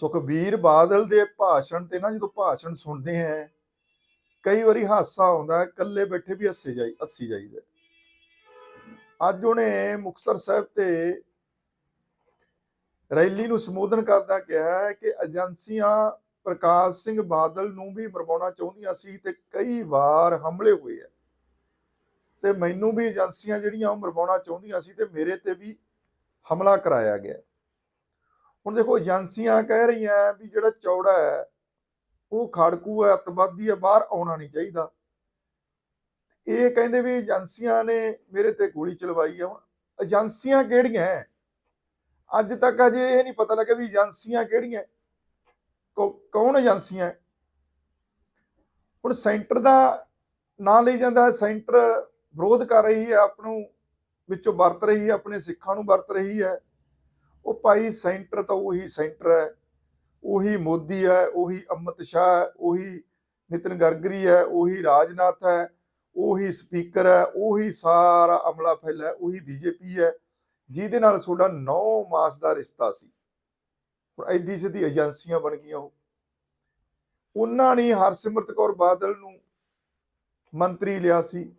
ਸੁਖਬੀਰ ਬਾਦਲ ਦੇ ਭਾਸ਼ਣ ਤੇ ਨਾ ਜਦੋਂ ਭਾਸ਼ਣ ਸੁਣਦੇ ਹੈ, ਕਈ ਵਾਰੀ ਹਾਸਾ ਆਉਂਦਾ ਇਕੱਲੇ ਬੈਠੇ ਵੀ ਹੱਸੇ ਜਾਈ, ਹੱਸੀ ਜਾਈਦਾ ਅੱਜ ਉਹਨੇ ਮੁਕਤਸਰ ਸਾਹਿਬ ਤੇ ਰੈਲੀ ਨੂੰ ਸੰਬੋਧਨ ਕਰਦਾ ਕਿਹਾ ਕਿ ਏਜੰਸੀਆਂ ਪ੍ਰਕਾਸ਼ ਸਿੰਘ ਬਾਦਲ ਨੂੰ ਵੀ ਮਰਵਾਉਣਾ ਚਾਹੁੰਦੀਆਂ ਸੀ ਤੇ ਕਈ ਵਾਰ ਹਮਲੇ ਹੋਏ ਆ ਤੇ ਮੈਨੂੰ ਵੀ ਏਜੰਸੀਆਂ ਜਿਹੜੀਆਂ ਉਹ ਮਰਵਾਉਣਾ ਚਾਹੁੰਦੀਆਂ ਸੀ ਤੇ ਮੇਰੇ ਤੇ ਵੀ ਹਮਲਾ ਕਰਾਇਆ ਗਿਆ ਹੁਣ ਦੇਖੋ ਏਜੰਸੀਆਂ ਕਹਿ ਰਹੀਆਂ ਵੀ ਜਿਹੜਾ ਚੌੜਾ ਹੈ, ਉਹ ਖੜਕੂ ਹੈ, ਅਤਵਾਦੀ ਹੈ, ਬਾਹਰ ਆਉਣਾ ਨਹੀਂ ਚਾਹੀਦਾ। ਇਹ ਕਹਿੰਦੇ ਵੀ ਏਜੰਸੀਆਂ ਨੇ ਮੇਰੇ ਤੇ ਗੋਲੀ ਚਲਵਾਈ ਹੈ ਹੁਣ ਏਜੰਸੀਆਂ ਕਿਹੜੀਆਂ ਹੈ? ਅੱਜ ਤੱਕ ਅਜੇ ਇਹ ਨਹੀਂ ਪਤਾ ਲੱਗਿਆ ਵੀ ਏਜੰਸੀਆਂ ਕਿਹੜੀਆਂ ਕੌ- ਕੌਣ ਏਜੰਸੀਆਂ ਹੈ? ਹੁਣ ਸੈਂਟਰ ਦਾ ਨਾਂ ਲਈ ਜਾਂਦਾ ਸੈਂਟਰ ਵਿਰੋਧ ਕਰ ਰਹੀ ਹੈ ਆਪ ਨੂੰ ਵਿੱਚੋਂ ਵਰਤ ਰਹੀ ਹੈ, ਆਪਣੇ ਸਿੱਖਾਂ ਨੂੰ ਵਰਤ ਰਹੀ ਹੈ। ਉਹ ਭਾਈ ਸੈਂਟਰ ਤਾਂ ਉਹੀ ਸੈਂਟਰ ਹੈ, ਉਹੀ ਮੋਦੀ ਹੈ, ਉਹੀ ਅਮਿਤ ਸ਼ਾਹ ਹੈ, ਉਹੀ ਨਿਤਨ ਗਰਗਰੀ ਹੈ, ਉਹੀ ਰਾਜਨਾਥ ਹੈ, ਉਹੀ ਸਪੀਕਰ ਹੈ, ਉਹੀ ਸਾਰਾ ਅਮਲਾ ਫੈਲਾ ਹੈ, ਉਹੀ ਬੀਜੇਪੀ ਹੈ, ਜਿਹਦੇ ਨਾਲ ਤੁਹਾਡਾ 9 ਮਾਸ ਦਾ ਰਿਸ਼ਤਾ ਸੀ। ਹੁਣ ਐਡੀ ਸਿੱਧੀ ਏਜੰਸੀਆਂ ਬਣ ਗਈਆਂ ਉਹ। ਉਹਨਾਂ ਨੇ ਹਰਸਿਮਰਤ ਕੌਰ ਬਾਦਲ ਨੂੰ ਮੰਤਰੀ ਲਿਆ ਸੀ।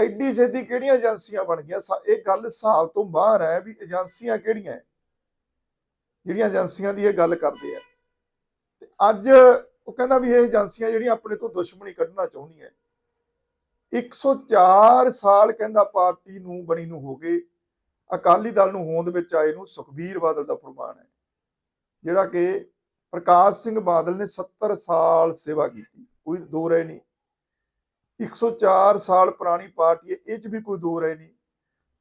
ਐਡੀ ਸਿੱਧੀ ਕਿਹੜੀਆਂ ਏਜੰਸੀਆਂ ਬਣ ਗਈਆਂ? ਇਹ ਗੱਲ ਹਿਸਾਬ ਤੋਂ ਬਾਹਰ ਹੈ ਵੀ ਏਜੰਸੀਆਂ ਕਿਹੜੀਆਂ ਜਿਹੜੀਆਂ ਏਜੰਸੀਆਂ ਦੀ ਇਹ ਗੱਲ ਕਰਦੇ ਆ। ਤੇ ਅੱਜ ਉਹ ਕਹਿੰਦਾ ਵੀ ਇਹ ਏਜੰਸੀਆਂ ਜਿਹੜੀਆਂ ਆਪਣੇ ਤੋਂ ਦੁਸ਼ਮਣੀ ਕੱਢਣਾ ਚਾਹੁੰਦੀਆਂ 104 ਸਾਲ ਕਹਿੰਦਾ ਪਾਰਟੀ ਨੂੰ ਬਣੀ ਨੂੰ ਹੋ ਗਏ। ਅਕਾਲੀ ਦਲ ਨੂੰ ਹੋਂਦ ਵਿੱਚ ਆਏ ਨੂੰ ਸੁਖਬੀਰ ਬਾਦਲ ਦਾ ਫਰਮਾਨ ਹੈ। ਜਿਹੜਾ ਕਿ ਪ੍ਰਕਾਸ਼ ਸਿੰਘ ਬਾਦਲ ਨੇ 70 ਸਾਲ ਸੇਵਾ ਕੀਤੀ। ਕੋਈ ਦੋ ਰਹਿ ਨਹੀਂ। 104 ਸਾਲ ਪੁਰਾਣੀ ਪਾਰਟੀ ਹੈ, ਇਹ 'ਚ ਵੀ ਕੋਈ ਦੋ ਰਹਿ ਨਹੀਂ।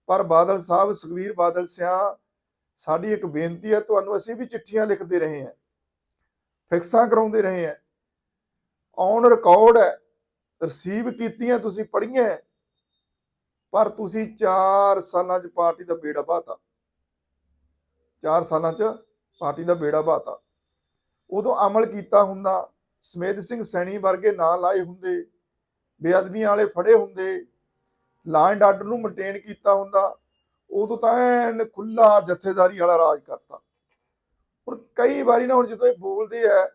ਪਰ ਬਾਦਲ ਸਾਹਿਬ, ਸੁਖਬੀਰ ਬਾਦਲ ਸਿਆ, ਸਾਡੀ ਇੱਕ ਬੇਨਤੀ ਹੈ, ਤੁਹਾਨੂੰ ਅਸੀਂ ਵੀ ਚਿੱਠੀਆਂ ਲਿਖਦੇ ਰਹੇ ਹਾਂ, ਫਿਕਸਾਂ ਕਰਾਉਂਦੇ ਰਹੇ ਹਾਂ। ਔਨ ਰਿਕਾਰਡ ਹੈ, ਰਿਸੀਵ ਕੀਤੀਆਂ ਤੁਸੀਂ ਪੜ੍ਹੀਆਂ ਪਰ ਤੁਸੀਂ 4 ਸਾਲਾਂ 'ਚ ਪਾਰਟੀ ਦਾ ਬੇੜਾ ਬਾਤਾ 4 ਸਾਲਾਂ 'ਚ ਪਾਰਟੀ ਦਾ ਬੇੜਾ ਬਾਤਾ ਉਦੋਂ ਅਮਲ ਕੀਤਾ ਹੁੰਦਾ, ਸਮੇਧ ਸਿੰਘ ਸੈਣੀ ਵਰਗੇ ਨਾਂ ਲਾਏ ਹੁੰਦੇ ਬੇਅਦਬੀਆਂ ਵਾਲੇ ਫੜੇ ਹੁੰਦੇ ਲਾ ਐਂਡ ਆਰਡਰ ਨੂੰ ਮੇਨਟੇਨ ਕੀਤਾ ਹੁੰਦਾ, ਉਦੋਂ ਤਾਂ ਐਨ ਖੁੱਲਾ ਜਥੇਦਾਰੀ ਵਾਲਾ ਰਾਜ ਕਰਤਾ। ਹੁਣ ਕਈ ਵਾਰੀ ਨਾ ਹੁਣ ਜਦੋਂ ਇਹ ਬੋਲਦੇ ਆ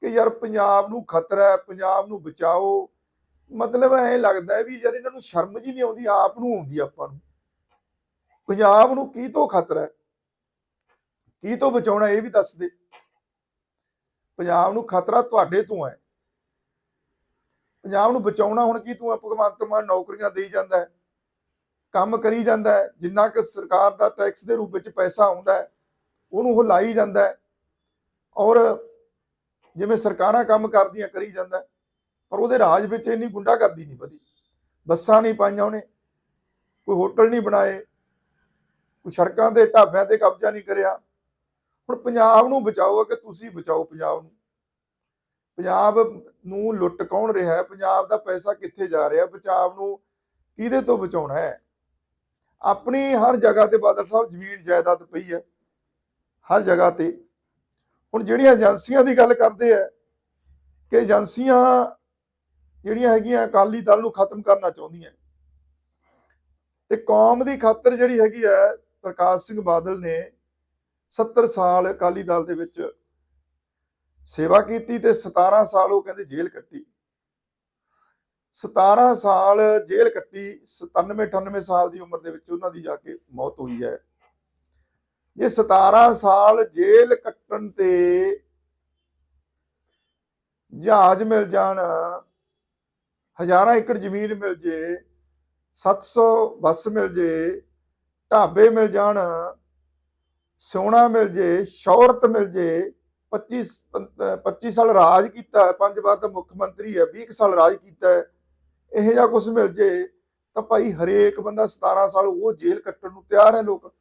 ਕਿ ਯਾਰ ਪੰਜਾਬ ਨੂੰ ਖਤਰਾ ਹੈ, ਪੰਜਾਬ ਨੂੰ ਬਚਾਓ, ਮਤਲਬ ਐ ਲੱਗਦਾ ਵੀ ਯਾਰ ਇਹਨਾਂ ਨੂੰ ਸ਼ਰਮ ਜੀ ਨਹੀਂ ਆਉਂਦੀ, ਆਪ ਨੂੰ ਆਉਂਦੀ ਆਪਾਂ ਨੂੰ। ਪੰਜਾਬ ਨੂੰ ਕੀ ਤੋਂ ਖਤਰਾ ਹੈ? ਕੀ ਤੋਂ ਬਚਾਉਣਾ, ਇਹ ਵੀ ਦੱਸ ਦੇ। ਪੰਜਾਬ ਨੂੰ ਖਤਰਾ ਤੁਹਾਡੇ ਤੋਂ ਹੈ। ਪੰਜਾਬ ਨੂੰ ਬਚਾਉਣਾ ਹੁਣ ਕੀ ਤੂੰ ਭਗਵੰਤ ਮਾਨ ਨੌਕਰੀਆਂ ਦੇਈ ਜਾਂਦਾ ਹੈ, ਕੰਮ ਕਰੀ ਜਾਂਦਾ ਹੈ, ਜਿੰਨਾ ਕਿ ਸਰਕਾਰ ਦਾ ਟੈਕਸ ਦੇ ਰੂਪ ਵਿੱਚ ਪੈਸਾ ਆਉਂਦਾ ਹੈ, ਉਹਨੂੰ ਉਹ ਲਾਈ ਜਾਂਦਾ ਹੈ। ਔਰ ਜਿਵੇਂ ਸਰਕਾਰਾਂ ਕੰਮ ਕਰਦੀਆਂ, ਕਰੀ ਜਾਂਦਾ ਪਰ ਉਹਦੇ ਰਾਜ ਵਿੱਚ ਇੰਨੀ ਗੁੰਡਾਗਰਦੀ ਨਹੀਂ ਵਧੀ। ਬੱਸਾਂ ਨਹੀਂ ਪਾਈਆਂ ਉਹਨੇ, ਕੋਈ ਹੋਟਲ ਨਹੀਂ ਬਣਾਏ, ਕੋਈ ਸੜਕਾਂ ਦੇ ਢਾਬਿਆਂ ਤੇ ਕਬਜ਼ਾ ਨਹੀਂ ਕਰਿਆ। ਹੁਣ ਪੰਜਾਬ ਨੂੰ ਬਚਾਓ ਕਿ ਤੁਸੀਂ ਬਚਾਓ ਪੰਜਾਬ ਨੂੰ ਪੰਜਾਬ ਨੂੰ ਲੁੱਟ ਕੌਣ ਰਿਹਾ ਹੈ? ਪੰਜਾਬ ਦਾ ਪੈਸਾ ਕਿੱਥੇ ਜਾ ਰਿਹਾ ਪੰਜਾਬ ਨੂੰ ਕਿਹਦੇ ਤੋਂ ਬਚਾਉਣਾ ਹੈ? ਆਪਣੀ ਹਰ ਜਗ੍ਹਾ ਤੇ ਬਾਦਲ ਸਾਹਿਬ ਜ਼ਮੀਨ ਜਾਇਦਾਦ ਪਈ ਹੈ। ਹਰ ਜਗ੍ਹਾ ਤੇ। ਹੁਣ ਜਿਹੜੀਆਂ ਏਜੰਸੀਆਂ ਦੀ ਗੱਲ ਕਰਦੇ ਆ ਕਿ ਏਜੰਸੀਆਂ ਜਿਹੜੀਆਂ ਹੈਗੀਆਂ ਅਕਾਲੀ ਦਲ ਨੂੰ ਖਤਮ ਕਰਨਾ ਚਾਹੁੰਦੀਆਂ ਤੇ ਕੌਮ ਦੀ ਖਾਤਰ ਜਿਹੜੀ ਹੈਗੀ ਹੈ ਪ੍ਰਕਾਸ਼ ਸਿੰਘ ਬਾਦਲ ਨੇ 70 ਸਾਲ ਅਕਾਲੀ ਦਲ ਦੇ ਵਿੱਚ ਸੇਵਾ ਕੀਤੀ ਤੇ 17 ਸਾਲ ਉਹ ਕਹਿੰਦੇ ਜੇਲ੍ਹ ਕੱਟੀ। 17 ਸਾਲ ਜੇਲ੍ਹ ਕੱਟੀ 97 98 ਸਾਲ ਦੀ ਉਮਰ ਦੇ ਵਿੱਚ ਉਹਨਾਂ ਦੀ ਜਾ ਕੇ ਮੌਤ ਹੋਈ ਹੈ। ਇਹ 17 ਸਾਲ ਜੇਲ੍ਹ ਕੱਟਣ ਤੇ ਜਹਾਜ਼ ਮਿਲ ਜਾਣ, ਹਜ਼ਾਰਾਂ ਏਕੜ ਜ਼ਮੀਨ ਮਿਲ ਜੇ 700 ਬੱਸ ਮਿਲ ਜੇ, ਢਾਬੇ ਮਿਲ ਜਾਣ, ਸੋਨਾ ਮਿਲ ਜੇ, ਸ਼ੌਹਰਤ ਮਿਲ ਜੇ 25 ਅਹ 25 ਸਾਲ ਰਾਜ ਕੀਤਾ ਪੰਜ ਵਾਰ ਤਾਂ ਮੁੱਖ ਮੰਤਰੀ ਹੈ 20 ਸਾਲ ਰਾਜ ਕੀਤਾ ਹੈ। ਇਹ ਜਿਹਾ ਕੁਝ ਮਿਲ ਜੇ ਤਾਂ ਭਾਈ ਹਰੇਕ ਬੰਦਾ 17 ਸਾਲ ਉਹ ਜੇਲ੍ਹ ਕੱਟਣ ਨੂੰ ਤਿਆਰ ਹੈ ਲੋਕ।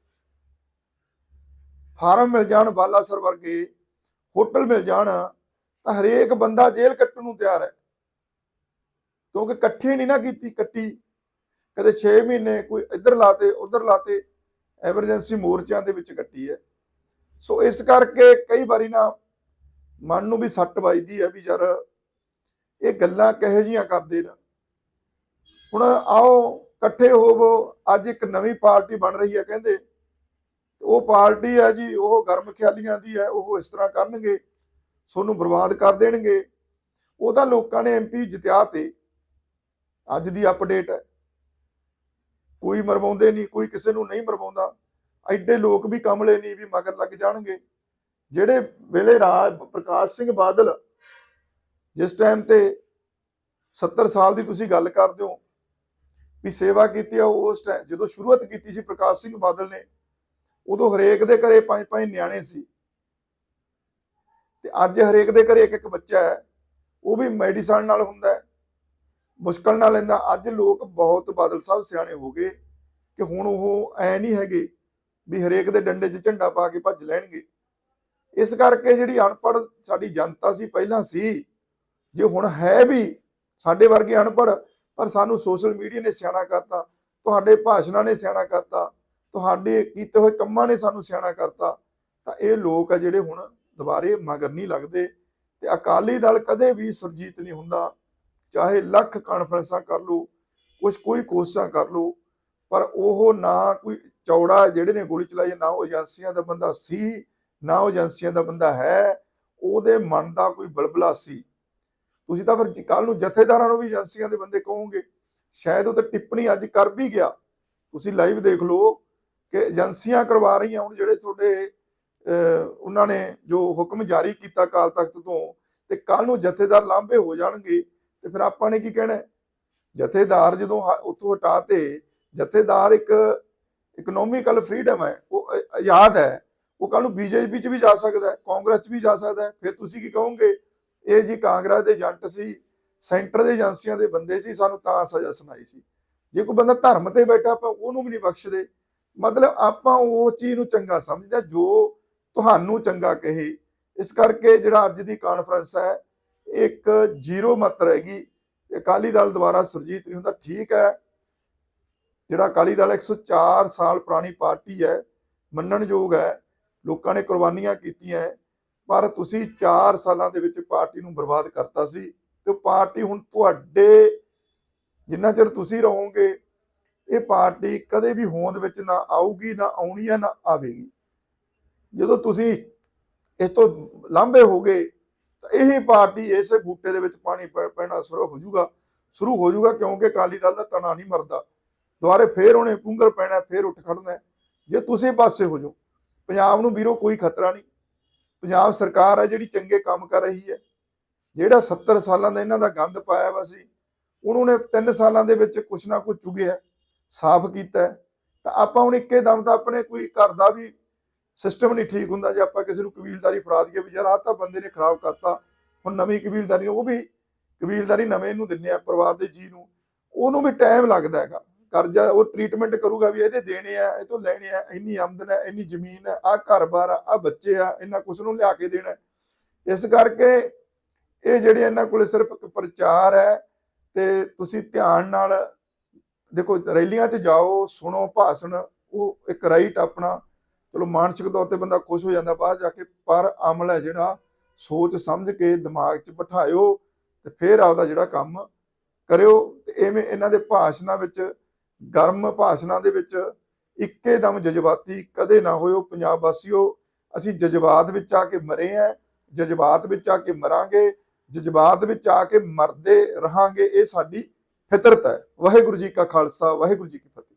ਫਾਰਮ ਮਿਲ ਜਾਣ ਬਾਲਾਸਰ ਵਰਗੇ ਹੋਟਲ ਮਿਲ ਜਾਣ, ਤਾਂ ਹਰੇਕ ਬੰਦਾ ਜੇਲ੍ਹ ਕੱਟਣ ਨੂੰ ਤਿਆਰ ਹੈ। ਕਿਉਂਕਿ ਇਕੱਠੀ ਨਹੀਂ ਨਾ ਕੀਤੀ ਕੱਟੀ ਕਦੇ 6 ਮਹੀਨੇ ਕੋਈ ਇੱਧਰ ਲਾਤੇ, ਉਧਰ ਲਾਤੇ, ਐਮਰਜੈਂਸੀ ਮੋਰਚਿਆਂ ਦੇ ਵਿੱਚ ਕੱਟੀ ਹੈ। ਸੋ ਇਸ ਕਰਕੇ ਕਈ ਵਾਰੀ ਨਾ ਮਨ ਨੂੰ ਵੀ ਸੱਟ ਵੱਜਦੀ ਹੈ ਵੀ ਯਾਰ ਇਹ ਗੱਲਾਂ ਕਿਹੋ ਜੀਆਂ ਕਰਦੇ ਨਾ। ਹੁਣ ਆਓ, ਇਕੱਠੇ ਹੋਵੋ, ਅੱਜ ਇੱਕ ਨਵੀਂ ਪਾਰਟੀ ਬਣ ਰਹੀ ਹੈ ਕਹਿੰਦੇ। ਉਹ ਪਾਰਟੀ ਹੈ ਜੀ, ਉਹ ਗਰਮ ਖਿਆਲੀਆਂ ਦੀ ਹੈ, ਉਹ ਇਸ ਤਰ੍ਹਾਂ ਕਰਨਗੇ ਸੋਨੂੰ ਬਰਬਾਦ ਕਰ ਦੇਣਗੇ। ਉਹਦਾ ਲੋਕਾਂ ਨੇ ਐਮਪੀ ਜਿੱਤਿਆ ਤੇ ਅੱਜ ਦੀ ਅਪਡੇਟ ਹੈ। ਕੋਈ ਮਰਵਾਉਂਦੇ ਨਹੀਂ, ਕੋਈ ਕਿਸੇ ਨੂੰ ਨਹੀਂ ਮਰਵਾਉਂਦਾ। ਐਡੇ ਲੋਕ ਵੀ ਕਮਲੇ ਨਹੀਂ ਵੀ ਮਗਰ ਲੱਗ ਜਾਣਗੇ। ਜਿਹੜੇ ਵੇਲੇ ਰਾਜ ਪ੍ਰਕਾਸ਼ ਸਿੰਘ ਬਾਦਲ ਜਿਸ ਟਾਈਮ ਤੇ 70 ਸਾਲ ਦੀ ਤੁਸੀਂ ਗੱਲ ਕਰਦੇ ਹੋ ਵੀ ਸੇਵਾ ਕੀਤੀ ਆ, ਉਸ ਟਾਈਮ ਜਦੋਂ ਸ਼ੁਰੂਆਤ ਕੀਤੀ ਸੀ ਪ੍ਰਕਾਸ਼ ਸਿੰਘ ਬਾਦਲ ਨੇ, ਉਦੋਂ ਹਰੇਕ ਦੇ ਘਰੇ ਪੰਜ ਪੰਜ ਨਿਆਣੇ ਸੀ। ਤੇ ਅੱਜ ਹਰੇਕ ਦੇ ਘਰੇ ਇੱਕ ਇੱਕ ਬੱਚਾ ਹੈ, ਉਹ ਵੀ ਮੈਡੀਸਨ ਨਾਲ ਹੁੰਦਾ ਹੈ, ਮੁਸ਼ਕਲ ਨਾਲ ਲੈਂਦਾ। ਅੱਜ ਲੋਕ ਬਹੁਤ ਬਾਦਲ ਸਾਹਿਬ ਸਿਆਣੇ ਹੋ ਗਏ ਕਿ ਹੁਣ ਉਹ ਐ ਨਹੀਂ ਹੈਗੇ ਵੀ ਹਰੇਕ ਦੇ ਡੰਡੇ 'ਚ ਝੰਡਾ ਪਾ ਕੇ ਭੱਜ ਲੈਣਗੇ। ਇਸ ਕਰਕੇ ਜਿਹੜੀ ਅਨਪੜ੍ਹ ਸਾਡੀ ਜਨਤਾ ਸੀ, ਪਹਿਲਾਂ ਸੀ, ਜੇ ਹੁਣ ਹੈ ਵੀ ਸਾਡੇ ਵਰਗੇ ਅਨਪੜ੍ਹ, ਪਰ ਸਾਨੂੰ ਸੋਸ਼ਲ ਮੀਡੀਆ ਨੇ ਸਿਆਣਾ ਕਰਤਾ, ਤੁਹਾਡੇ ਭਾਸ਼ਣਾਂ ਨੇ ਸਿਆਣਾ ਕਰਤਾ, ਤੁਹਾਡੇ ਕੀਤੇ ਹੋਏ ਕੰਮਾਂ ਨੇ ਸਾਨੂੰ ਸਿਆਣਾ ਕਰਤਾ, ਤਾਂ ਇਹ ਲੋਕ ਆ ਜਿਹੜੇ ਹੁਣ ਦੁਬਾਰੇ ਮਗਰ ਨਹੀਂ ਲੱਗਦੇ ਤੇ ਅਕਾਲੀ ਦਲ ਕਦੇ ਵੀ ਸੁਰਜੀਤ ਨਹੀਂ ਹੁੰਦਾ। ਚਾਹੇ ਲੱਖ ਕਾਨਫਰੰਸਾਂ ਕਰ ਲਓ, ਕੁਛ ਕੋਈ ਕੋਸ਼ਿਸ਼ਾਂ ਕਰ ਲਓ ਪਰ ਉਹ ਨਾ ਕੋਈ ਚੌੜਾ ਜਿਹੜੇ ਨੇ ਗੋਲੀ ਚਲਾਈ ਨਾ ਉਹ ਏਜੰਸੀਆਂ ਦਾ ਬੰਦਾ ਸੀ ਨਾ ਉਹ ਏਜੰਸੀਆਂ ਦਾ ਬੰਦਾ ਹੈ ਉਹਦੇ ਮਨ ਦਾ ਕੋਈ ਬਲਬਲਾ ਸੀ। ਤੁਸੀਂ ਤਾਂ ਫਿਰ ਕੱਲ ਨੂੰ ਜਥੇਦਾਰਾਂ ਨੂੰ ਵੀ ਏਜੰਸੀਆਂ ਦੇ ਬੰਦੇ ਕਹੋਗੇ ਸ਼ਾਇਦ ਉਹ ਤਾਂ ਟਿੱਪਣੀ ਅੱਜ ਕਰ ਵੀ ਗਿਆ। ਤੁਸੀਂ ਲਾਈਵ ਦੇਖ ਲਓ ਕਿ ਏਜੰਸੀਆਂ ਕਰਵਾ ਰਹੀਆਂ ਹੁਣ ਜਿਹੜੇ ਤੁਹਾਡੇ ਅਹ, ਉਹਨਾਂ ਨੇ ਜੋ ਹੁਕਮ ਜਾਰੀ ਕੀਤਾ ਕਾਲ ਤਖਤ ਤੋਂ ਤੇ ਕੱਲ ਨੂੰ ਜਥੇਦਾਰ ਲਾਂਭੇ ਹੋ ਜਾਣਗੇ ਤੇ ਫਿਰ ਆਪਾਂ ਨੇ ਕੀ ਕਹਿਣਾ ਜਥੇਦਾਰ ਜਦੋਂ ਉੱਥੋਂ ਹਟਾ ਤੇ ਜਥੇਦਾਰ ਇੱਕ ਇਕਨੋਮਿਕਲ ਫਰੀडम ਹੈ, ਉਹ ਆਜ਼ਾਦ ਹੈ। ਉਹ ਕੱਲ ਨੂੰ ਬੀਜੇਪੀ ਚ ਵੀ ਜਾ ਸਕਦਾ ਹੈ, ਕਾਂਗਰਸ ਚ ਵੀ ਜਾ ਸਕਦਾ ਹੈ। ਫਿਰ ਤੁਸੀਂ ਕੀ ਕਹੋਗੇ? ਇਹ ਜੀ ਕਾਂਗਰਸ ਦੇ ਏਜੰਟ ਸੀ, ਸੈਂਟਰ ਦੇ ਏਜੰਸੀਆਂ ਦੇ ਬੰਦੇ ਸੀ, ਸਾਨੂੰ ਤਾਂ ਸਜ਼ਾ ਸੁਣਾਈ ਸੀ। ਜੇ ਕੋਈ ਬੰਦਾ ਧਰਮ ਤੇ ਬੈਠਾ, ਆਪਾਂ ਉਹਨੂੰ ਵੀ ਨਹੀਂ ਬਖਸ਼ਦੇ। ਮਤਲਬ ਆਪਾਂ ਉਹ ਚੀਜ਼ ਨੂੰ ਚੰਗਾ ਸਮਝਦੇ ਜੋ ਤੁਹਾਨੂੰ ਚੰਗਾ ਕਹੇ। ਇਸ ਕਰਕੇ ਜਿਹੜਾ ਅੱਜ ਦੀ ਕਾਨਫਰੰਸ ਹੈ, ਇੱਕ ਜ਼ੀਰੋ ਮਤ ਰਹੇਗੀ ਅਕਾਲੀ ਦਲ ਦੁਆਰਾ ਸੁਰਜੀਤ ਨਹੀਂ ਹੁੰਦਾ, ਠੀਕ ਹੈ। ਜਿਹੜਾ ਅਕਾਲੀ ਦਲ 104 ਸਾਲ ਪੁਰਾਣੀ ਪਾਰਟੀ ਹੈ ਮੰਨਣਯੋਗ ਹੈ ਲੋਕਾਂ ਨੇ ਕੁਰਬਾਨੀਆਂ ਕੀਤੀਆਂ ਹੈ, ਪਰ ਤੁਸੀਂ 4 ਸਾਲਾਂ ਦੇ ਵਿੱਚ ਪਾਰਟੀ ਨੂੰ ਬਰਬਾਦ ਕਰਤਾ ਸੀ ਤੇ ਪਾਰਟੀ ਹੁਣ ਤੁਹਾਡੇ ਜਿੰਨਾ ਚਿਰ ਤੁਸੀਂ ਰਹੋਗੇ ਇਹ ਪਾਰਟੀ ਕਦੇ ਵੀ ਹੋਂਦ ਵਿੱਚ ਨਾ ਆਊਗੀ ਨਾ ਆਉਣੀ ਹੈ ਨਾ ਆਵੇਗੀ। ਜਦੋਂ ਤੁਸੀਂ ਇਸ ਤੋਂ ਲਾਂਭੇ ਹੋਗੇ ਤਾਂ ਇਹ ਪਾਰਟੀ ਇਸੇ ਬੂਟੇ ਦੇ ਵਿੱਚ ਪਾਣੀ ਪੈ- ਪੈਣਾ ਸ਼ੁਰੂ ਹੋ ਜਾਊਗਾ। ਸ਼ੁਰੂ ਹੋ ਜਾਊਗਾ ਕਿਉਂਕਿ ਅਕਾਲੀ ਦਲ ਦਾ ਤਣਾ ਨਹੀਂ ਮਰਦਾ। ਦੁਬਾਰੇ ਫੇਰ ਉਹਨੇ ਪੁੰਗਰ ਪੈਣਾ, ਫੇਰ ਉੱਠ ਖੜਨਾ ਜੇ ਤੁਸੀਂ ਪਾਸੇ ਹੋ ਜਾਓ, ਪੰਜਾਬ ਨੂੰ ਵੀਰੋ ਕੋਈ ਖਤਰਾ ਨਹੀਂ। ਪੰਜਾਬ ਸਰਕਾਰ ਹੈ ਜਿਹੜੀ ਚੰਗੇ ਕੰਮ ਕਰ ਰਹੀ ਹੈ। ਜਿਹੜਾ 70 ਸਾਲਾਂ ਦਾ ਇਹਨਾਂ ਦਾ ਗੰਦ ਪਾਇਆ ਵਾ ਸੀ, ਉਹਨੂੰ ਨੇ 3 ਸਾਲਾਂ ਦੇ ਵਿੱਚ ਕੁਛ ਨਾ ਕੁਛ ਚੁਗਿਆ, ਸਾਫ਼ ਕੀਤਾ ਤਾਂ ਆਪਾਂ ਹੁਣ ਇੱਕੇ ਦਮ ਤਾਂ ਆਪਣੇ ਕੋਈ ਘਰ ਦਾ ਵੀ ਸਿਸਟਮ ਨਹੀਂ ਠੀਕ ਹੁੰਦਾ, ਜੇ ਆਪਾਂ ਕਿਸੇ ਨੂੰ ਕਬੀਲਦਾਰੀ ਫੜਾ ਦਈਏ ਵੀ ਯਾਰ ਆਹ ਤਾਂ ਬੰਦੇ ਨੇ ਖਰਾਬ ਕਰਤਾ, ਹੁਣ ਨਵੀਂ ਕਬੀਲਦਾਰੀ, ਉਹ ਵੀ ਕਬੀਲਦਾਰੀ ਨਵੇਂ ਨੂੰ ਦਿੰਨੇ ਆ, ਪਰਿਵਾਰ ਦੇ ਜੀ ਨੂੰ, ਉਹਨੂੰ ਵੀ ਟਾਈਮ ਲੱਗਦਾ ਹੈਗਾ। ਕਰਜ਼ਾ ਉਹ ਟ੍ਰੀਟਮੈਂਟ ਕਰੂਗਾ ਵੀ ਇਹਦੇ ਦੇਣੇ ਆ, ਇਹ ਤੋਂ ਲੈਣੇ ਆ, ਇੰਨੀ ਆਮਦਨ ਹੈ ਇੰਨੀ ਜ਼ਮੀਨ ਹੈ ਆ ਘਰ-ਬਾਰ ਆ ਆਹ ਬੱਚੇ ਆ, ਇਹਨਾਂ ਕੁਛ ਨੂੰ ਲਿਆ ਕੇ ਦੇਣਾ। ਇਸ ਕਰਕੇ ਇਹ ਜਿਹੜੇ ਇਹਨਾਂ ਕੋਲੇ ਸਿਰਫ ਪ੍ਰਚਾਰ ਹੈ ਤੇ ਤੁਸੀਂ ਧਿਆਨ ਨਾਲ ਦੇਖੋ, ਰੈਲੀਆਂ 'ਚ ਜਾਓ, ਸੁਣੋ, ਭਾਸ਼ਣ, ਉਹ ਇੱਕ ਰਾਈਟ ਆਪਣਾ, ਚਲੋ ਮਾਨਸਿਕ ਤੌਰ ਤੇ ਬੰਦਾ ਖੁਸ਼ ਹੋ ਜਾਂਦਾ ਬਾਹਰ ਜਾ ਕੇ, ਪਰ ਅਮਲ ਹੈ ਜਿਹੜਾ, ਸੋਚ ਸਮਝ ਕੇ ਦਿਮਾਗ 'ਚ ਬਿਠਾਇਓ ਤੇ ਫਿਰ ਆਪਦਾ ਜਿਹੜਾ ਕੰਮ ਕਰਿਓ ਤੇ ਐਵੇਂ ਇਹਨਾਂ ਦੇ ਭਾਸ਼ਣਾਂ ਵਿੱਚ ਗਰਮ ਭਾਸ਼ਣਾਂ ਦੇ ਵਿੱਚ ਇੱਕੇ ਦਮ ਜਜ਼ਬਾਤੀ ਕਦੇ ਨਾ ਹੋਇਓ ਪੰਜਾਬ ਵਾਸੀਓ, ਅਸੀਂ ਜਜ਼ਬਾਤ ਵਿੱਚ ਆ ਕੇ ਮਰੇ ਆ ਜਜ਼ਬਾਤ ਵਿੱਚ ਆ ਕੇ ਮਰਾਂਗੇ, ਜਜ਼ਬਾਤ ਵਿੱਚ ਆ ਕੇ ਮਰਦੇ ਰਹਾਂਗੇ, ਇਹ ਸਾਡੀ ਫਿਤਰਤ ਹੈ। ਵਾਹਿਗੁਰੂ ਜੀ ਕਾ ਖਾਲਸਾ, ਵਾਹਿਗੁਰੂ ਜੀ ਕੀ ਫਤਿਹ।